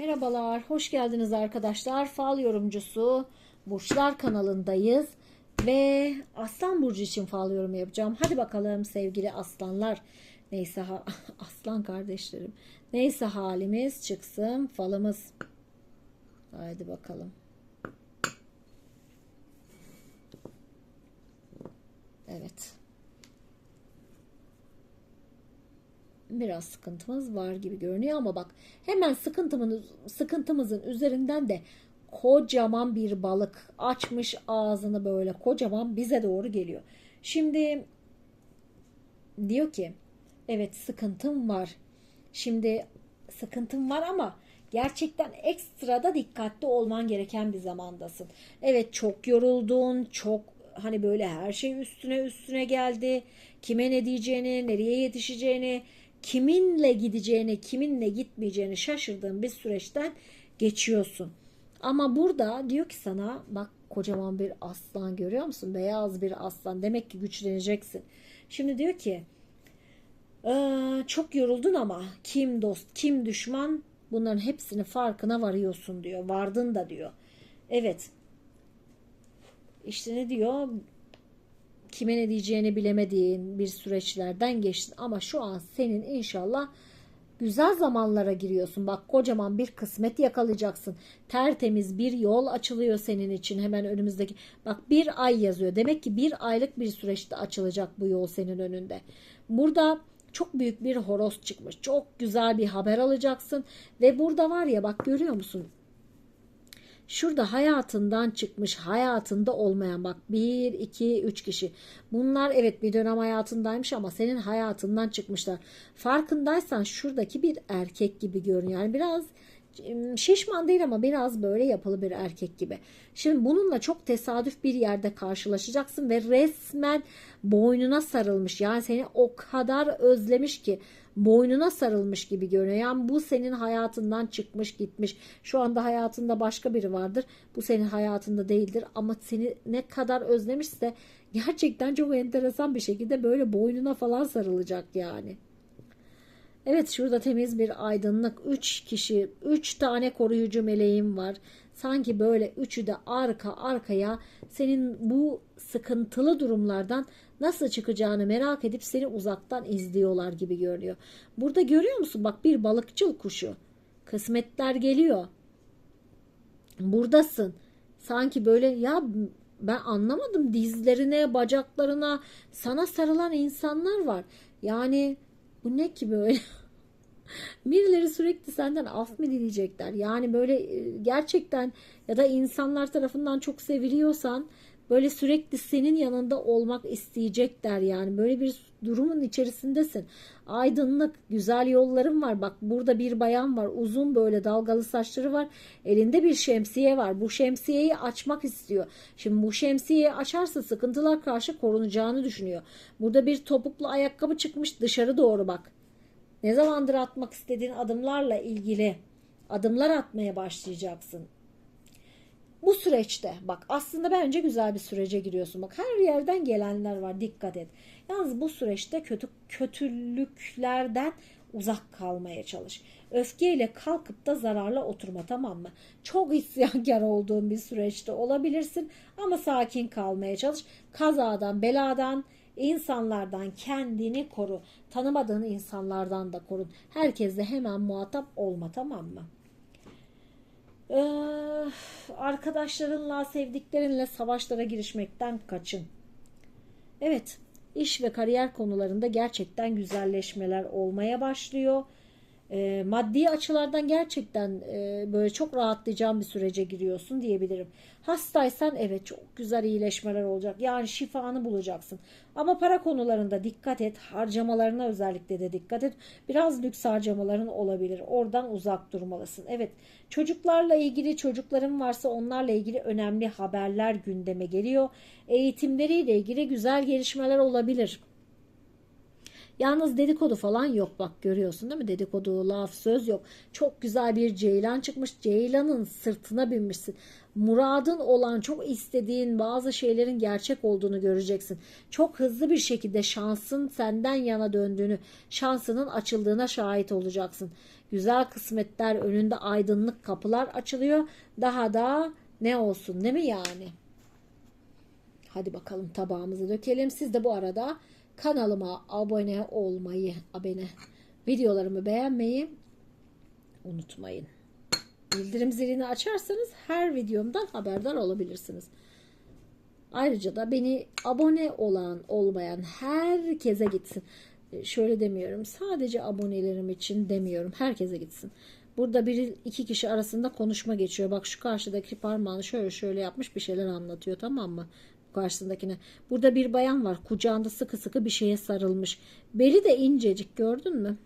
Merhabalar, hoş geldiniz arkadaşlar. Fal yorumcusu Burçlar kanalındayız ve Aslan Burcu için fal yorumu yapacağım. Hadi bakalım sevgili aslanlar. Neyse ha aslan kardeşlerim. Neyse halimiz çıksın falımız. Haydi bakalım. Evet. Biraz sıkıntımız var gibi görünüyor ama bak hemen sıkıntımız sıkıntımızın üzerinden de kocaman bir balık açmış ağzını böyle kocaman bize doğru geliyor. Şimdi diyor ki evet sıkıntım var. Şimdi sıkıntım var ama gerçekten ekstra da dikkatli olman gereken bir zamandasın. Evet çok yoruldun, çok hani böyle her şey üstüne üstüne geldi. Kime ne diyeceğini, nereye yetişeceğini, kiminle gideceğini, kiminle gitmeyeceğini şaşırdığın bir süreçten geçiyorsun. Ama burada diyor ki sana bak kocaman bir aslan görüyor musun? Beyaz bir aslan. Demek ki güçleneceksin. Şimdi diyor ki ee, çok yoruldun ama kim dost, kim düşman bunların hepsini farkına varıyorsun diyor. Vardın da diyor. Evet. İşte ne diyor? Kime ne diyeceğini bilemediğin bir süreçlerden geçtin ama şu an senin inşallah güzel zamanlara giriyorsun. Bak kocaman bir kısmet yakalayacaksın. Tertemiz bir yol açılıyor senin için hemen önümüzdeki. Bak bir ay yazıyor. Demek ki bir aylık bir süreçte açılacak bu yol senin önünde. Burada çok büyük bir horoz çıkmış. Çok güzel bir haber alacaksın. Ve burada var ya bak görüyor musun? Şurada hayatından çıkmış, hayatında olmayan bak 1, 2, 3 kişi. Bunlar evet bir dönem hayatındaymış ama senin hayatından çıkmışlar. Farkındaysan şuradaki bir erkek gibi görünüyor. Yani biraz şişman değil ama biraz böyle yapılı bir erkek gibi. Şimdi bununla çok tesadüf bir yerde karşılaşacaksın ve resmen boynuna sarılmış. Yani seni o kadar özlemiş ki boynuna sarılmış gibi görünüyor. Yani bu senin hayatından çıkmış gitmiş. Şu anda hayatında başka biri vardır. Bu senin hayatında değildir ama seni ne kadar özlemişse gerçekten çok enteresan bir şekilde böyle boynuna falan sarılacak yani. Evet şurada temiz bir aydınlık. Üç kişi, üç tane koruyucu meleğim var. Sanki böyle üçü de arka arkaya senin bu sıkıntılı durumlardan nasıl çıkacağını merak edip seni uzaktan izliyorlar gibi görünüyor. Burada görüyor musun? Bak bir balıkçıl kuşu. Kısmetler geliyor. Buradasın. Sanki böyle ya ben anlamadım dizlerine, bacaklarına sana sarılan insanlar var. Yani bu ne ki böyle? Birileri sürekli senden af mı dileyecekler? Yani böyle e, gerçekten ya da insanlar tarafından çok seviliyorsan böyle sürekli senin yanında olmak isteyecekler yani böyle bir durumun içerisindesin. Aydınlık, güzel yolların var. Bak burada bir bayan var. Uzun böyle dalgalı saçları var. Elinde bir şemsiye var. Bu şemsiyeyi açmak istiyor. Şimdi bu şemsiyeyi açarsa sıkıntılar karşı korunacağını düşünüyor. Burada bir topuklu ayakkabı çıkmış dışarı doğru bak. Ne zamandır atmak istediğin adımlarla ilgili adımlar atmaya başlayacaksın. Bu süreçte bak aslında bence güzel bir sürece giriyorsun. Bak her yerden gelenler var dikkat et. Yalnız bu süreçte kötü kötülüklerden uzak kalmaya çalış. Öfkeyle kalkıp da zararla oturma tamam mı? Çok isyankar olduğun bir süreçte olabilirsin ama sakin kalmaya çalış. Kazadan, beladan, insanlardan kendini koru. Tanımadığın insanlardan da korun. Herkesle hemen muhatap olma tamam mı? Ee, arkadaşlarınla, sevdiklerinle savaşlara girişmekten kaçın. Evet, iş ve kariyer konularında gerçekten güzelleşmeler olmaya başlıyor e, maddi açılardan gerçekten e, böyle çok rahatlayacağın bir sürece giriyorsun diyebilirim. Hastaysan evet çok güzel iyileşmeler olacak. Yani şifanı bulacaksın. Ama para konularında dikkat et. Harcamalarına özellikle de dikkat et. Biraz lüks harcamaların olabilir. Oradan uzak durmalısın. Evet çocuklarla ilgili çocukların varsa onlarla ilgili önemli haberler gündeme geliyor. Eğitimleriyle ilgili güzel gelişmeler olabilir. Yalnız dedikodu falan yok bak görüyorsun değil mi? Dedikodu, laf, söz yok. Çok güzel bir ceylan çıkmış. Ceylanın sırtına binmişsin. Muradın olan çok istediğin bazı şeylerin gerçek olduğunu göreceksin. Çok hızlı bir şekilde şansın senden yana döndüğünü, şansının açıldığına şahit olacaksın. Güzel kısmetler önünde aydınlık kapılar açılıyor. Daha da ne olsun değil mi yani? Hadi bakalım tabağımızı dökelim. Siz de bu arada kanalıma abone olmayı, abone, videolarımı beğenmeyi unutmayın. Bildirim zilini açarsanız her videomdan haberdar olabilirsiniz. Ayrıca da beni abone olan, olmayan herkese gitsin. Şöyle demiyorum. Sadece abonelerim için demiyorum. Herkese gitsin. Burada bir iki kişi arasında konuşma geçiyor. Bak şu karşıdaki parmağını şöyle şöyle yapmış bir şeyler anlatıyor tamam mı? Karşısındakine. Burada bir bayan var. Kucağında sıkı sıkı bir şeye sarılmış. Beli de incecik gördün mü?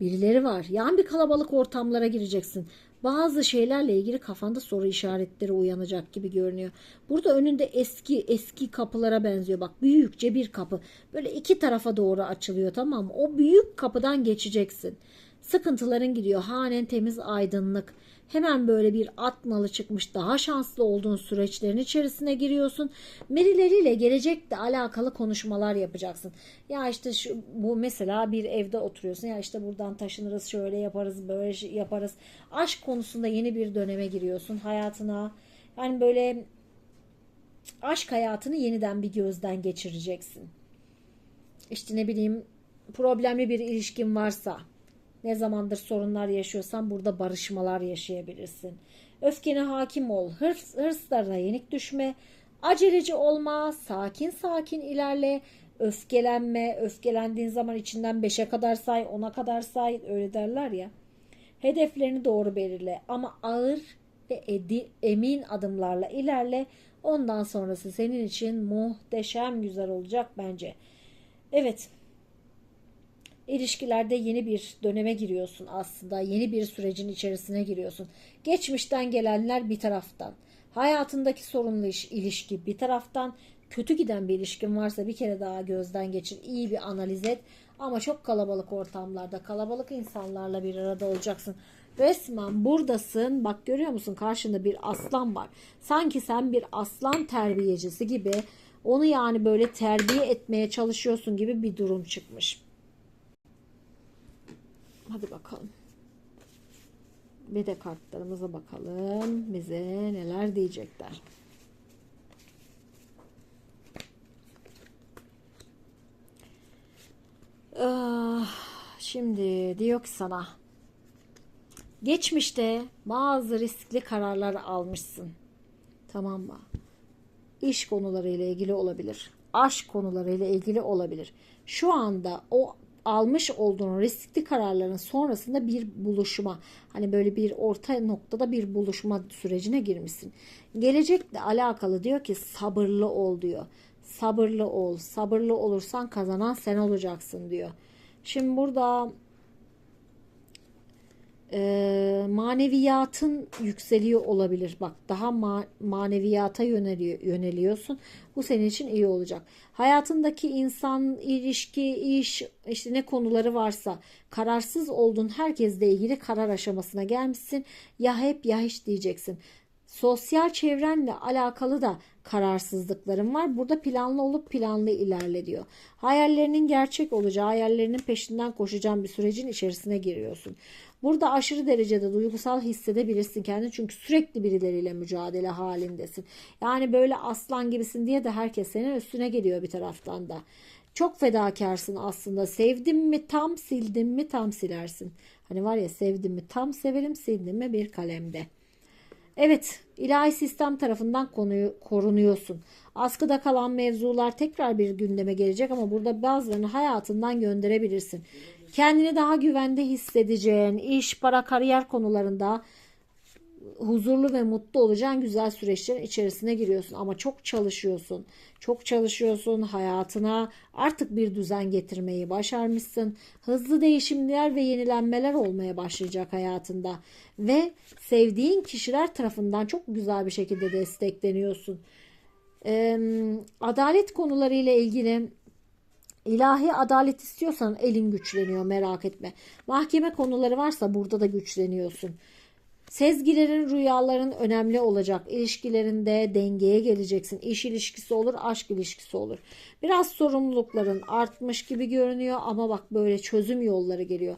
Birileri var. Yani bir kalabalık ortamlara gireceksin. Bazı şeylerle ilgili kafanda soru işaretleri uyanacak gibi görünüyor. Burada önünde eski eski kapılara benziyor. Bak büyükçe bir kapı. Böyle iki tarafa doğru açılıyor tamam mı? O büyük kapıdan geçeceksin. Sıkıntıların gidiyor. Hanen temiz aydınlık. Hemen böyle bir at nalı çıkmış daha şanslı olduğun süreçlerin içerisine giriyorsun. Merileriyle gelecekle alakalı konuşmalar yapacaksın. Ya işte şu, bu mesela bir evde oturuyorsun. Ya işte buradan taşınırız şöyle yaparız böyle yaparız. Aşk konusunda yeni bir döneme giriyorsun hayatına. Yani böyle aşk hayatını yeniden bir gözden geçireceksin. İşte ne bileyim problemli bir ilişkin varsa ne zamandır sorunlar yaşıyorsan burada barışmalar yaşayabilirsin. Öfkene hakim ol. Hırs, hırslarına yenik düşme. Aceleci olma. Sakin sakin ilerle. Öfkelenme. Öfkelendiğin zaman içinden 5'e kadar say, 10'a kadar say. Öyle derler ya. Hedeflerini doğru belirle. Ama ağır ve edi, emin adımlarla ilerle. Ondan sonrası senin için muhteşem güzel olacak bence. Evet ilişkilerde yeni bir döneme giriyorsun aslında. Yeni bir sürecin içerisine giriyorsun. Geçmişten gelenler bir taraftan. Hayatındaki sorunlu iş, ilişki bir taraftan. Kötü giden bir ilişkin varsa bir kere daha gözden geçir. iyi bir analiz et. Ama çok kalabalık ortamlarda, kalabalık insanlarla bir arada olacaksın. Resmen buradasın. Bak görüyor musun? Karşında bir aslan var. Sanki sen bir aslan terbiyecisi gibi onu yani böyle terbiye etmeye çalışıyorsun gibi bir durum çıkmış. Hadi bakalım. Bir de kartlarımıza bakalım. Bize neler diyecekler. Ah, şimdi diyor ki sana geçmişte bazı riskli kararlar almışsın. Tamam mı? İş konularıyla ilgili olabilir. Aşk konularıyla ilgili olabilir. Şu anda o almış olduğun riskli kararların sonrasında bir buluşma hani böyle bir orta noktada bir buluşma sürecine girmişsin. Gelecekle alakalı diyor ki sabırlı ol diyor. Sabırlı ol. Sabırlı olursan kazanan sen olacaksın diyor. Şimdi burada e, maneviyatın yükseliyor olabilir. Bak daha ma- maneviyata yöneliyor, yöneliyorsun. Bu senin için iyi olacak. Hayatındaki insan, ilişki, iş, işte ne konuları varsa kararsız olduğun herkesle ilgili karar aşamasına gelmişsin. Ya hep ya hiç diyeceksin. Sosyal çevrenle alakalı da kararsızlıklarım var. Burada planlı olup planlı ilerle diyor. Hayallerinin gerçek olacağı, hayallerinin peşinden koşacağın bir sürecin içerisine giriyorsun. Burada aşırı derecede duygusal hissedebilirsin kendini çünkü sürekli birileriyle mücadele halindesin. Yani böyle aslan gibisin diye de herkes senin üstüne geliyor bir taraftan da. Çok fedakarsın aslında. Sevdim mi tam sildim mi tam silersin. Hani var ya sevdim mi tam severim sildim mi bir kalemde. Evet, ilahi sistem tarafından konuyu korunuyorsun. Askıda kalan mevzular tekrar bir gündeme gelecek ama burada bazılarını hayatından gönderebilirsin. Kendini daha güvende hissedeceğin, iş, para, kariyer konularında huzurlu ve mutlu olacağın güzel süreçlerin içerisine giriyorsun ama çok çalışıyorsun. Çok çalışıyorsun hayatına artık bir düzen getirmeyi başarmışsın. Hızlı değişimler ve yenilenmeler olmaya başlayacak hayatında ve sevdiğin kişiler tarafından çok güzel bir şekilde destekleniyorsun. Ee, adalet konularıyla ilgili İlahi adalet istiyorsan elin güçleniyor merak etme. Mahkeme konuları varsa burada da güçleniyorsun. Sezgilerin, rüyaların önemli olacak. İlişkilerinde dengeye geleceksin. İş ilişkisi olur, aşk ilişkisi olur. Biraz sorumlulukların artmış gibi görünüyor ama bak böyle çözüm yolları geliyor.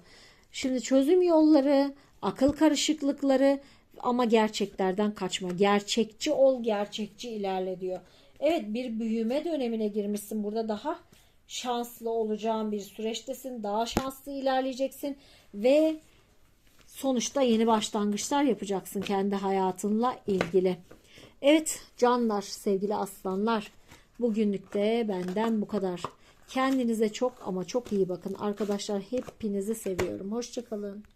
Şimdi çözüm yolları, akıl karışıklıkları ama gerçeklerden kaçma. Gerçekçi ol, gerçekçi ilerle diyor. Evet bir büyüme dönemine girmişsin. Burada daha şanslı olacağın bir süreçtesin. Daha şanslı ilerleyeceksin ve sonuçta yeni başlangıçlar yapacaksın kendi hayatınla ilgili. Evet canlar, sevgili aslanlar. Bugünlük de benden bu kadar. Kendinize çok ama çok iyi bakın. Arkadaşlar hepinizi seviyorum. Hoşçakalın.